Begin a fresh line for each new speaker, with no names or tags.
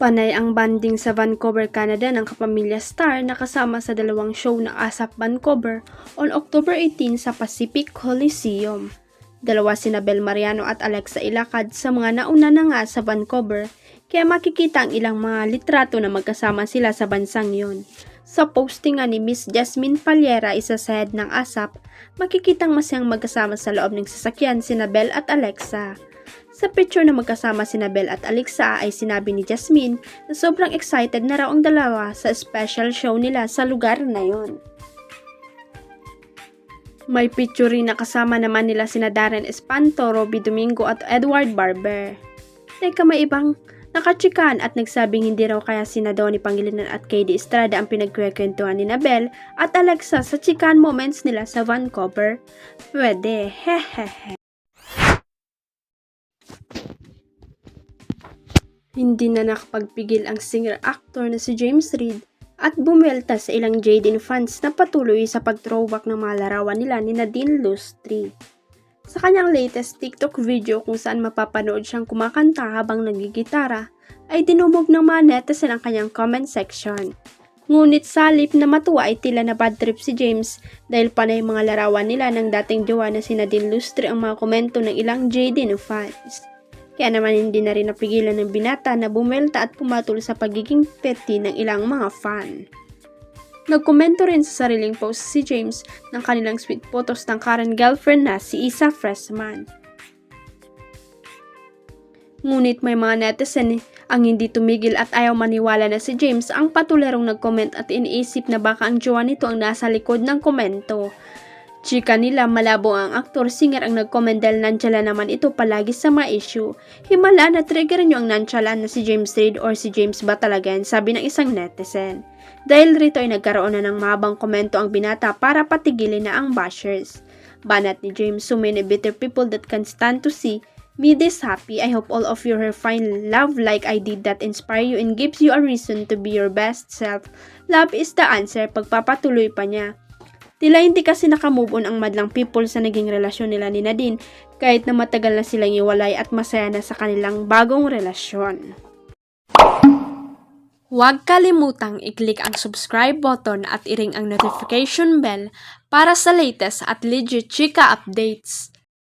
Panay ang banding sa Vancouver, Canada ng kapamilya Star na kasama sa dalawang show ng ASAP Vancouver on October 18 sa Pacific Coliseum. Dalawa sina Bel Mariano at Alexa Ilacad sa mga nauna na nga sa Vancouver kaya makikita ang ilang mga litrato na magkasama sila sa bansang yon. Sa postingan ni Miss Jasmine Paliera, isa sa head ng ASAP, makikitang masayang magkasama sa loob ng sasakyan sina Bel at Alexa. Sa picture na magkasama si Bel at Alexa ay sinabi ni Jasmine na sobrang excited na raw ang dalawa sa special show nila sa lugar na yon. May picture rin na kasama naman nila sina Darren Espanto, Robby Domingo at Edward Barber. Teka may ibang nakachikan at nagsabing hindi raw kaya sina Donnie Pangilinan at KD Estrada ang pinagkwekwentuhan ni Nabel at Alexa sa chikan moments nila sa Vancouver. Pwede, hehehe. Hindi na nakapagpigil ang singer-actor na si James Reid at bumwelta sa ilang Jaden fans na patuloy sa pag-throwback ng mga larawan nila ni Nadine Lustri. Sa kanyang latest TikTok video kung saan mapapanood siyang kumakanta habang nagigitara, ay dinumog ng mga netizen ang kanyang comment section. Ngunit sa halip na matuwa ay tila na bad trip si James dahil panay mga larawan nila ng dating jowa na si Nadine Lustri ang mga komento ng ilang Jaden fans. Kaya naman hindi na rin napigilan ng binata na bumelta at pumatol sa pagiging petty ng ilang mga fan. Nagkomento rin sa sariling post si James ng kanilang sweet photos ng current girlfriend na si Isa Freshman. Ngunit may mga netizen ang hindi tumigil at ayaw maniwala na si James ang patularong nag-comment at iniisip na baka ang jowa nito ang nasa likod ng komento. Chika nila malabo ang aktor-singer ang nag-comment dahil nantsalan naman ito palagi sa mga issue. Himala na trigger nyo ang nantsalan na si James Reid or si James ba talaga sabi ng isang netizen. Dahil rito ay nagkaroon na ng mahabang komento ang binata para patigilin na ang bashers. Banat ni James, so many bitter people that can stand to see me this happy. I hope all of you find love like I did that inspire you and gives you a reason to be your best self. Love is the answer. Pagpapatuloy pa niya. Tila hindi kasi nakamove on ang madlang people sa naging relasyon nila ni Nadine kahit na matagal na silang iwalay at masaya na sa kanilang bagong relasyon. Huwag kalimutang i-click ang subscribe button at i-ring ang notification bell para sa latest at legit chika updates.